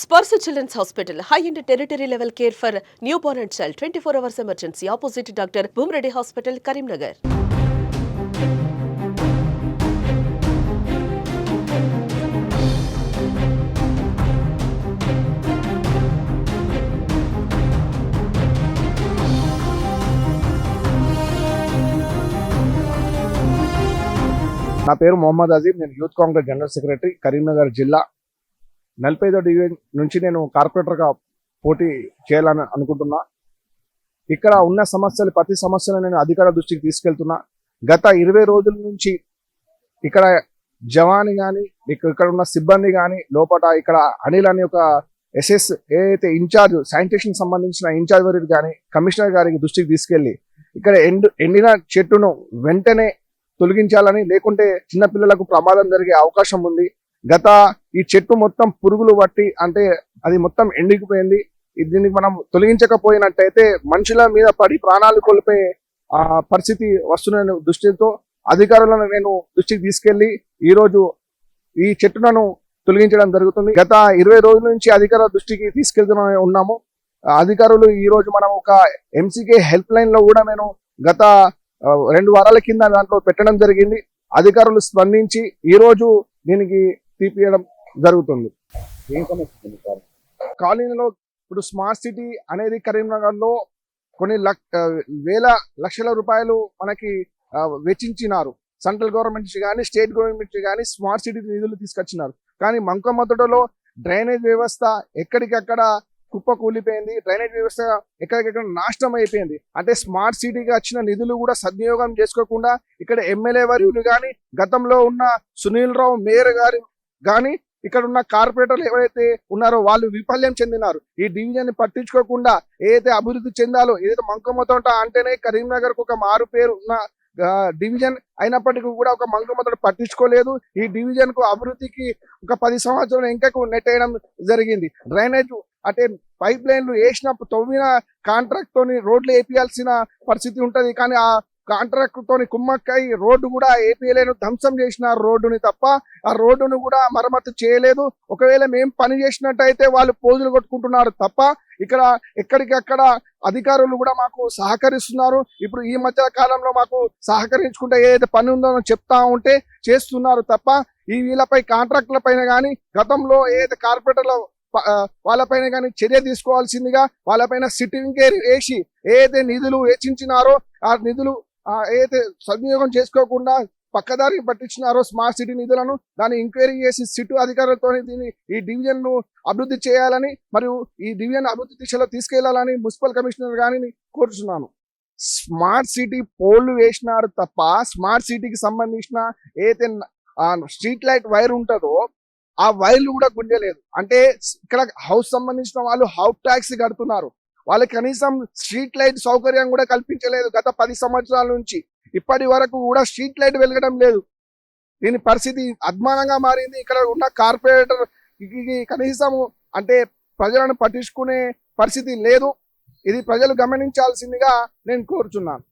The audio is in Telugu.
Sparsha children's hospital high and tertiary level care for new born and child twenty four hours emergency opposite doctor Bhumareddy hospital Karimnagar నా పేరు మొహమ్మద్ అజీబ్ నేను youth Congress general secretary Karimnagar జిల్లా నలభై ఐదో డివిజన్ నుంచి నేను కార్పొరేటర్గా పోటీ చేయాలని అనుకుంటున్నా. ఇక్కడ ఉన్న సమస్యలు ప్రతి సమస్యను నేను అధికార దృష్టికి తీసుకెళ్తున్నా. గత ఇరవై రోజుల నుంచి ఇక్కడ జవాని కానీ ఇక్కడ ఉన్న సిబ్బంది కానీ లోపల ఇక్కడ అనిల్ అని ఒక ఎస్ఎస్ ఏదైతే ఇన్ఛార్జ్ శానిటేషన్ సంబంధించిన ఇన్ఛార్జ్ వారికి కానీ కమిషనర్ గారికి దృష్టికి తీసుకెళ్ళి ఇక్కడ ఎండు ఎండిన చెట్టును వెంటనే తొలగించాలని లేకుంటే చిన్నపిల్లలకు ప్రమాదం జరిగే అవకాశం ఉంది. గత ఈ చెట్టు మొత్తం పురుగులు పట్టి అంటే అది మొత్తం ఎండికిపోయింది దీనికి మనం తొలగించకపోయినట్టయితే మనుషుల మీద పడి ప్రాణాలు కోల్పోయే ఆ పరిస్థితి వస్తున్న దృష్టితో అధికారులను నేను దృష్టికి తీసుకెళ్ళి ఈరోజు ఈ చెట్టులను తొలగించడం జరుగుతుంది. గత ఇరవై రోజుల నుంచి అధికారుల దృష్టికి తీసుకెళ్తూనే ఉన్నాము. అధికారులు ఈ రోజు మనం ఒక ఎంసీకే హెల్ప్ లైన్లో కూడా నేను గత రెండు వారాల కింద దాంట్లో పెట్టడం జరిగింది. అధికారులు స్పందించి ఈ రోజు దీనికి తీపియడం జరుగుతుంది. ఏం సమస్య ఉంది సార్? కాలనీలో ఇప్పుడు స్మార్ట్ సిటీ అనేది కరీంనగర్లో కొన్ని వేల లక్షల రూపాయలు మనకి వెచ్చించినారు. సెంట్రల్ గవర్నమెంట్ నుంచి కానీ స్టేట్ గవర్నమెంట్ నుంచి కానీ స్మార్ట్ సిటీ నిధులు తీసుకొచ్చినారు. కానీ మంకమ్మతోటలో డ్రైనేజ్ వ్యవస్థ ఎక్కడికక్కడ కుప్ప కూలిపోయింది. డ్రైనేజ్ వ్యవస్థ ఎక్కడికెక్కడ నాశనం అయిపోయింది. అంటే స్మార్ట్ సిటీగా వచ్చిన నిధులు కూడా సద్వినియోగం చేసుకోకుండా ఇక్కడ ఎమ్మెల్యే వర్యులు కానీ గతంలో ఉన్న సునీల్ రావు మేయర్ గారు కానీ ఇక్కడ ఉన్న కార్పొరేటర్లు ఎవరైతే ఉన్నారో వాళ్ళు విఫల్యం చెందినారు. ఈ డివిజన్ని పట్టించుకోకుండా ఏదైతే అభివృద్ధి చెందాలో ఏదైతే మంకమతోట అంటేనే కరీంనగర్కు ఒక మారు పేరు ఉన్న డివిజన్ అయినప్పటికీ కూడా ఒక మంకమ్మ పట్టించుకోలేదు. ఈ డివిజన్కు అభివృద్ధికి ఒక పది సంవత్సరాలు ఇంకకు నెట్టేయడం జరిగింది. డ్రైనేజ్ అంటే పైప్ లైన్లు వేసిన తవ్విన కాంట్రాక్ట్ తోని రోడ్లు వేపియాల్సిన పరిస్థితి ఉంటుంది. కానీ ఆ కాంట్రాక్ట్ తోని కుమ్మక్కై రోడ్డు కూడా ఏపీఎల్ఏను ధ్వంసం చేసిన రోడ్డుని తప్ప ఆ రోడ్డును కూడా మరమ్మతు చేయలేదు. ఒకవేళ మేము పని చేసినట్టయితే వాళ్ళు పోజులు కొట్టుకుంటున్నారు తప్ప ఇక్కడ ఎక్కడికక్కడ అధికారులు కూడా మాకు సహకరిస్తున్నారు. ఇప్పుడు ఈ మధ్య కాలంలో మాకు సహకరించుకుంటే ఏదైతే పని ఉందో చెప్తా ఉంటే చేస్తున్నారు తప్ప ఈ వీళ్ళపై కాంట్రాక్టుల పైన కానీ గతంలో ఏదైతే కార్పొరేటర్ల వాళ్ళపైన కానీ చర్య తీసుకోవాల్సిందిగా వాళ్ళపైన సిట్టింగ్ కేర్ వేసి ఏదైతే నిధులు వేచించినారో ఆ నిధులు ఏదైతే సద్వినియోగం చేసుకోకుండా పక్కదారి పట్టించినారో స్మార్ట్ సిటీ నిధులను దాన్ని ఎంక్వైరీ చేసి సిటు అధికారులతో దీన్ని ఈ డివిజన్ను అభివృద్ధి చేయాలని మరియు ఈ డివిజన్ అభివృద్ధి దిశలో తీసుకెళ్ళాలని మున్సిపల్ కమిషనర్ గారిని కోరుచున్నాను. స్మార్ట్ సిటీ పోల్లు వేసినారు తప్ప స్మార్ట్ సిటీకి సంబంధించిన ఏదైతే స్ట్రీట్ లైట్ వైర్ ఉంటుందో ఆ వైర్లు కూడా గుంజలేదు. అంటే ఇక్కడ హౌస్ సంబంధించిన వాళ్ళు హౌస్ ట్యాక్స్ కడుతున్నారు. వాళ్ళకి కనీసం స్ట్రీట్ లైట్ సౌకర్యం కూడా కల్పించలేదు గత పది సంవత్సరాల నుంచి. ఇప్పటి వరకు కూడా స్ట్రీట్ లైట్ వెలగడం లేదు. దీని పరిస్థితి అద్మానంగా మారింది. ఇక్కడ ఉన్న కార్పొరేటర్ కనీసం అంటే ప్రజలను పట్టించుకునే పరిస్థితి లేదు. ఇది ప్రజలు గమనించాల్సిందిగా నేను కోరుచున్నాను.